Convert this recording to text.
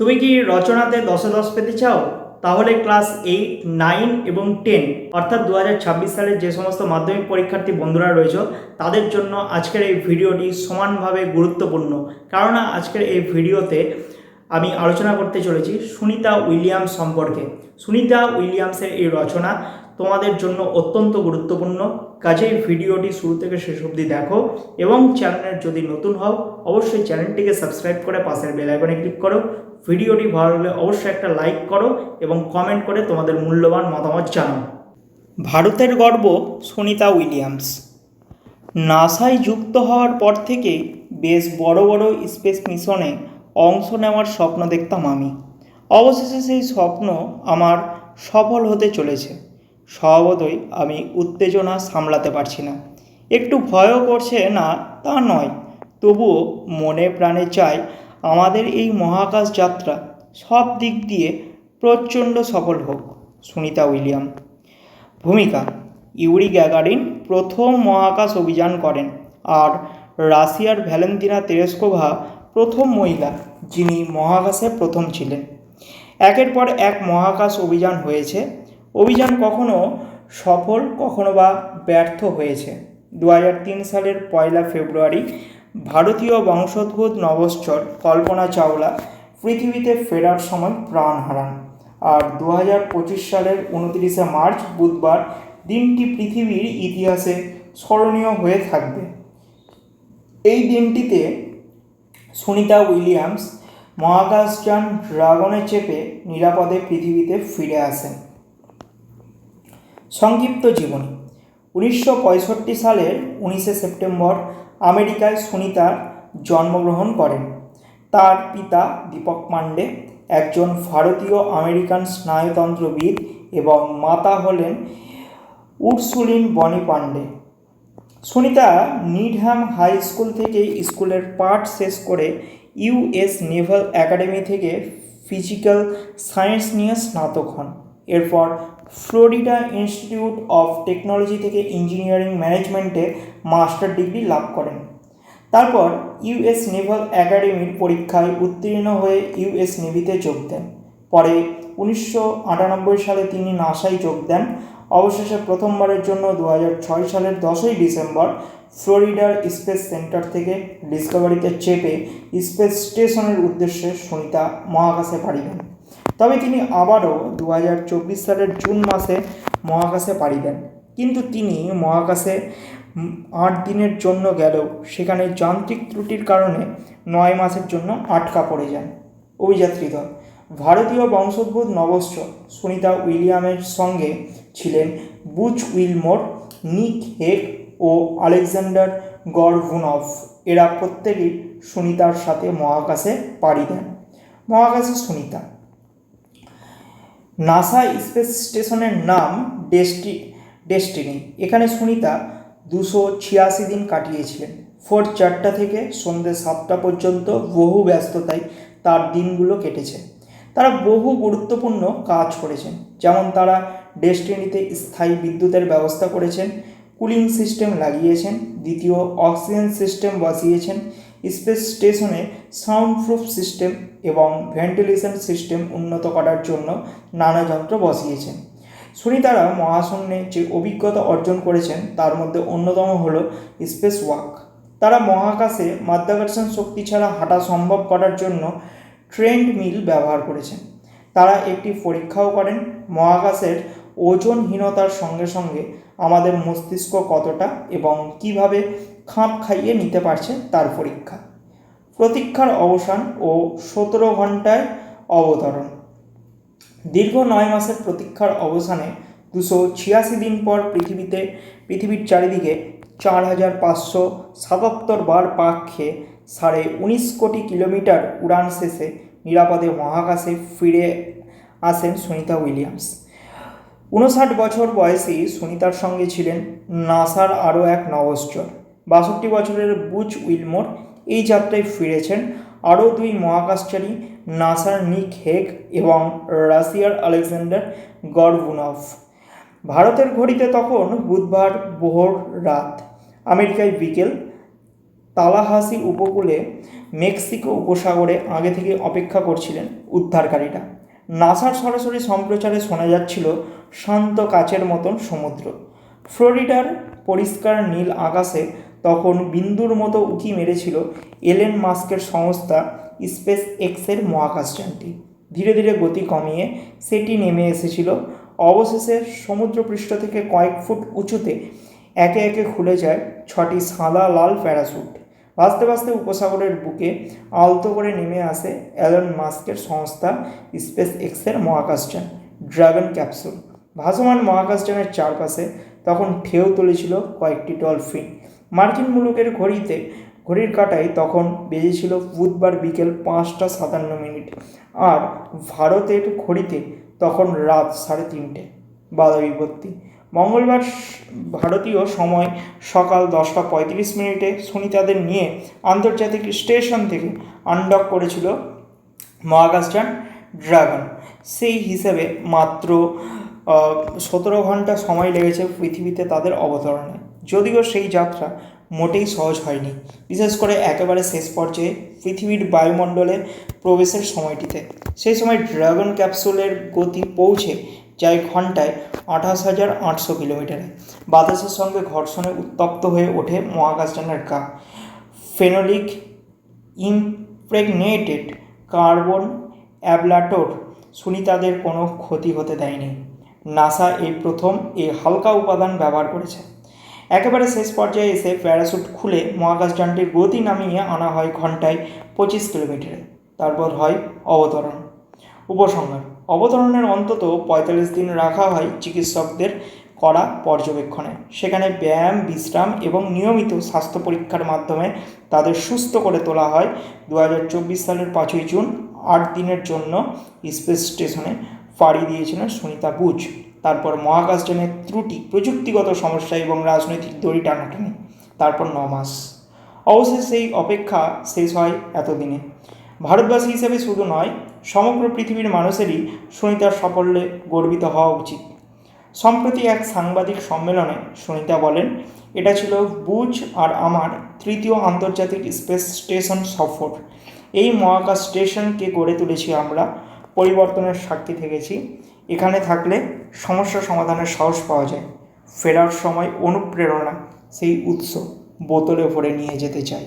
তুমি কি রচনাতে দশে দশ পেতে চাও? তাহলে ক্লাস এইট, নাইন এবং টেন, অর্থাৎ দু হাজার ছাব্বিশ সালের যে সমস্ত মাধ্যমিক পরীক্ষার্থী বন্ধুরা রয়েছে, তাদের জন্য আজকের এই ভিডিওটি সমানভাবে গুরুত্বপূর্ণ। কারণ আজকের এই ভিডিওতে আমি আলোচনা করতে চলেছি সুনিতা উইলিয়ামস সম্পর্কে। সুনিতা উইলিয়ামসের এই রচনা তোমাদের জন্য অত্যন্ত গুরুত্বপূর্ণ। কাজেই ভিডিওটি শুরু থেকে শেষ অবধি দেখো এবং চ্যানেলের যদি নতুন হও, অবশ্যই চ্যানেলটিকে সাবস্ক্রাইব করে পাশের বেল আইকনে ক্লিক করো। ভিডিওটি ভালো লাগলে অবশ্যই একটা লাইক করো এবং কমেন্ট করে তোমাদের মূল্যবান মতামত জানাও। ভারতের গর্ব সুনিতা উইলিয়ামস। নাসায় যুক্ত হওয়ার পর থেকেই বেশ বড় বড় স্পেস মিশনে অংশ নেওয়ার স্বপ্ন দেখতাম আমি। অবশেষে সেই স্বপ্ন আমার সফল হতে চলেছে। স্বভাবতই আমি উত্তেজনা সামলাতে পারছি না। একটু ভয়ও করছে না তা নয়, তবুও মনে প্রাণে চাই আমাদের এই মহাকাশ যাত্রা সব দিক দিয়ে প্রচণ্ড সফল হোক, সুনিতা উইলিয়াম। ভূমিকা, ইউরি গ্যাগারিন প্রথম মহাকাশ অভিযান করেন আর রাশিয়ার ভ্যালেন্তিনা তেরেস্কোভা প্রথম মহিলা যিনি মহাকাশে প্রথম ছিলেন। একের পর এক মহাকাশ অভিযান হয়েছে। অভিযান কখনো সফল, কখনো বা ব্যর্থ হয়েছে। দু হাজার তিন সালের পয়লা ফেব্রুয়ারি ভারতীয় বংশোদ্ভূত নভশ্চর কল্পনা চাওলা পৃথিবীতে ফেরার সময় প্রাণ হারান। আর দু হাজার পঁচিশ সালের উনত্রিশে মার্চ, বুধবার দিনটি পৃথিবীর ইতিহাসে স্মরণীয় হয়ে থাকবে। এই দিনটিতে সুনিতা উইলিয়ামস মহাকাশযান ড্রাগনে চেপে নিরাপদে পৃথিবীতে ফিরে আসেন। সংক্ষিপ্ত জীবনী। উনিশশো পঁয়ষট্টি সালের উনিশে সেপ্টেম্বর আমেরিকায় সুনিতা জন্মগ্রহণ করেন। তার পিতা দীপক পাণ্ডে, একজন ভারতীয় আমেরিকান স্নায়ুতন্ত্রবিদ এবং মাতা হলেন Ursuline Bonnie Pandey. Sunita Needham high school থেকে স্কুলের পাঠ শেষ করে ইউএস নেভাল একাডেমি থেকে ফিজিক্যাল সায়েন্স নিয়ে স্নাতক হন। এরপর ফ্লোরিডা ইনস্টিটিউট অফ টেকনোলজি থেকে ইঞ্জিনিয়ারিং ম্যানেজমেন্টে মাস্টার ডিগ্রি লাভ করেন। তারপর ইউএস নেভাল একাডেমির পরীক্ষায় উত্তীর্ণ হয়ে ইউএস নেভিতে যোগ দেন। পরে উনিশশো আটানব্বই সালে তিনি নাসায় যোগ দেন। অবশেষে প্রথমবারের জন্য দু সালের দশই ডিসেম্বর ফ্লোরিডার স্পেস সেন্টার থেকে ডিসকভারিতে চেপে স্পেস স্টেশনের উদ্দেশ্যে সুনিতা মহাকাশে পাড়ি দেন। তবে তিনি আবারও দু হাজার চব্বিশ সালের জুন মাসে মহাকাশে পাড়ি দেন। কিন্তু তিনি মহাকাশে আট দিনের জন্য গেলেও সেখানে যান্ত্রিক ত্রুটির কারণে নয় মাসের জন্য আটকা পড়ে যান। অভিযাত্রী দল। ভারতীয় বংশোদ্ভূত নবস্য সুনিতা উইলিয়ামের সঙ্গে ছিলেন বুচ উইলমোর, নিক হেক ও আলেকজান্ডার গরভুনভ এরা প্রত্যেকেই সুনিতার সাথে মহাকাশে পাড়ি দেন। মহাকাশে সুনিতা নাসা স্পেস স্টেশনের নাম ডেস্টি, ডেস্টিনি। এখানে সুনিতা দুশো ছিয়াশি দিন কাটিয়েছিলেন। ভোর চারটা থেকে সন্ধ্যে সাতটা পর্যন্ত বহু ব্যস্ততায় তার দিনগুলো কেটেছে। তারা বহু গুরুত্বপূর্ণ কাজ করেছেন। যেমন তারা ডেস্টিনিতে স্থায়ী বিদ্যুতের ব্যবস্থা করেছেন, কুলিং সিস্টেম লাগিয়েছেন, দ্বিতীয় অক্সিজেন সিস্টেম বসিয়েছেন স্পেস স্টেশনে সাউন্ড প্রুফ সিস্টেম এবং ভেন্টিলেশন সিস্টেম উন্নত করার জন্য নানা যন্ত্র বসিয়েছেন। সুনিতারা মহাশূন্যে যে অভিজ্ঞতা অর্জন করেছেন, তার মধ্যে অন্যতম হল স্পেস ওয়াক। তারা মহাকাশে মাধ্যাকর্ষণ শক্তি ছাড়া হাঁটা সম্ভব করার জন্য ট্রেন্ড মিল ব্যবহার করেছেন। তারা একটি পরীক্ষাও করেন, মহাকাশের ওজনহীনতার সঙ্গে সঙ্গে আমাদের মস্তিষ্ক কতটা এবং কীভাবে খাপ খাইয়ে নিতে পারছে তার পরীক্ষা। প্রতীক্ষার অবসান ও সতেরো ঘন্টায় অবতরণ। দীর্ঘ নয় মাসের প্রতীক্ষার অবসানে দুশো ছিয়াশি দিন পর পৃথিবীতে, পৃথিবীর চারিদিকে চার হাজার পাঁচশো সাতাত্তর বার পাক খেয়ে সাড়ে উনিশ কোটি কিলোমিটার উড়ান শেষে নিরাপদে মহাকাশে ফিরে আসেন সুনিতা উইলিয়ামস। উনষাট বছর বয়সী সুনিতার সঙ্গে ছিলেন নাসার আরও এক নভশ্চর। বাষট্টি বছরের বুচ উইলমোর এই যাত্রায় ফিরেছেন আরও দুই মহাকাশচারী, নাসার নিক হেগ এবং রাশিয়ার আলেকজান্ডার গরভুনভ ভারতের ঘড়িতে তখন বুধবার ভোর রাত আমেরিকায় বিকেল, তালাহাসি উপকূলে মেক্সিকো উপসাগরে আগে থেকে অপেক্ষা করছিলেন উদ্ধারকারীরা। নাসার সরাসরি সম্প্রচারে শোনা যাচ্ছিল শান্ত কাচের মতন সমুদ্র। ফ্লোরিডার পরিষ্কার নীল আকাশে তখন বিন্দুর মতো উঁকি মেরেছিল এলেন মাস্কের সংস্থা স্পেস এক্সের মহাকাশযানটি ধীরে ধীরে গতি কমিয়ে সেটি নেমে এসেছিল। অবশেষে সমুদ্রপৃষ্ঠ থেকে কয়েক ফুট উঁচুতে একে একে খুলে যায় ছটি সাদা লাল প্যারাসুট। ভাসতে ভাসতে উপসাগরের বুকে আলতো করে নেমে আসে অ্যালন মাস্কের সংস্থা স্পেস এক্সের মহাকাশযান ড্রাগন ক্যাপসুল। ভাসমান মহাকাশযানের চারপাশে তখন ঢেউ তুলেছিল কয়েকটি ডলফিন। মার্কিন মুলুকের ঘড়িতে, ঘড়ির কাঁটায় তখন বেজেছিল বুধবার বিকেল পাঁচটা সাতান্ন মিনিট। আর ভারতের ঘড়িতে তখন রাত সাড়ে তিনটে। বাধা বিপত্তি। মঙ্গলবার ভারতীয় সময় সকাল দশটা পঁয়ত্রিশ মিনিটে সুনিতাদের নিয়ে আন্তর্জাতিক স্টেশন থেকে আনডক করেছিল মহাকাশযান ড্রাগন। সেই হিসেবে মাত্র সতেরো ঘণ্টা সময় লেগেছে পৃথিবীতে তাদের অবতরণে। যদিও সেই যাত্রা মোটেই সহজ হয়নি। বিশেষ করে একেবারে শেষ পর্যায়ে পৃথিবীর বায়ুমণ্ডলে প্রবেশের সময়টিতে। সেই সময় ড্রাগন ক্যাপসুলের গতি পৌঁছে যায় ঘন্টায় আঠাশ হাজার আটশো কিলোমিটারে। বাতাসের সঙ্গে ঘর্ষণে উত্তপ্ত হয়ে ওঠে মহাকাশযানের গা। ফেনোলিক ইমপ্রেগনেটেড কার্বন অ্যাবলাটোর সুনিতাদের কোনো ক্ষতি হতে দেয়নি। নাসা এই প্রথম এই হালকা উপাদান ব্যবহার করেছে। একেবারে শেষ পর্যায়ে এসে প্যারাশুট খুলে মহাকাশযানটির গতি নামিয়ে আনা হয় ঘন্টায় পঁচিশ কিলোমিটারে। তারপর হয় অবতরণ। উপসংহার, অবতরণের অন্তত পঁয়তাল্লিশ দিন রাখা হয় চিকিৎসকদের করা পর্যবেক্ষণে। সেখানে ব্যায়াম, বিশ্রাম এবং নিয়মিত স্বাস্থ্য পরীক্ষার মাধ্যমে তাদের সুস্থ করে তোলা হয় দু হাজার চব্বিশ সালের পাঁচই জুন, আট দিনের জন্য স্পেস স্টেশনে পাড়ি দিয়েছিলেন সুনিতা বুচ তারপর মহাকাশযানের ত্রুটি, প্রযুক্তিগত সমস্যা এবং রাজনৈতিক দড়ি টানাটানি, তারপর ন মাস। অবশেষে সেই অপেক্ষা শেষ হয় এতদিনে। ভারতবাসী হিসেবে শুধু নয়, সমগ্র পৃথিবীর মানুষেরই সুনিতার সাফল্যে গর্বিত হওয়া উচিত। সম্প্রতি এক সাংবাদিক সম্মেলনে সুনিতা বলেন, এটা ছিল বুচ আর আমার তৃতীয় আন্তর্জাতিক স্পেস স্টেশন সফর। এই মহাকাশ স্টেশনকে গড়ে তুলেছি আমরা, পরিবর্তনের সাক্ষী থেকেছি। এখানে থাকলে সমস্যা সমাধানের সাহস পাওয়া যায়। ফেরার সময় অনুপ্রেরণা, সেই উৎস বোতলে ভরে নিয়ে যেতে চাই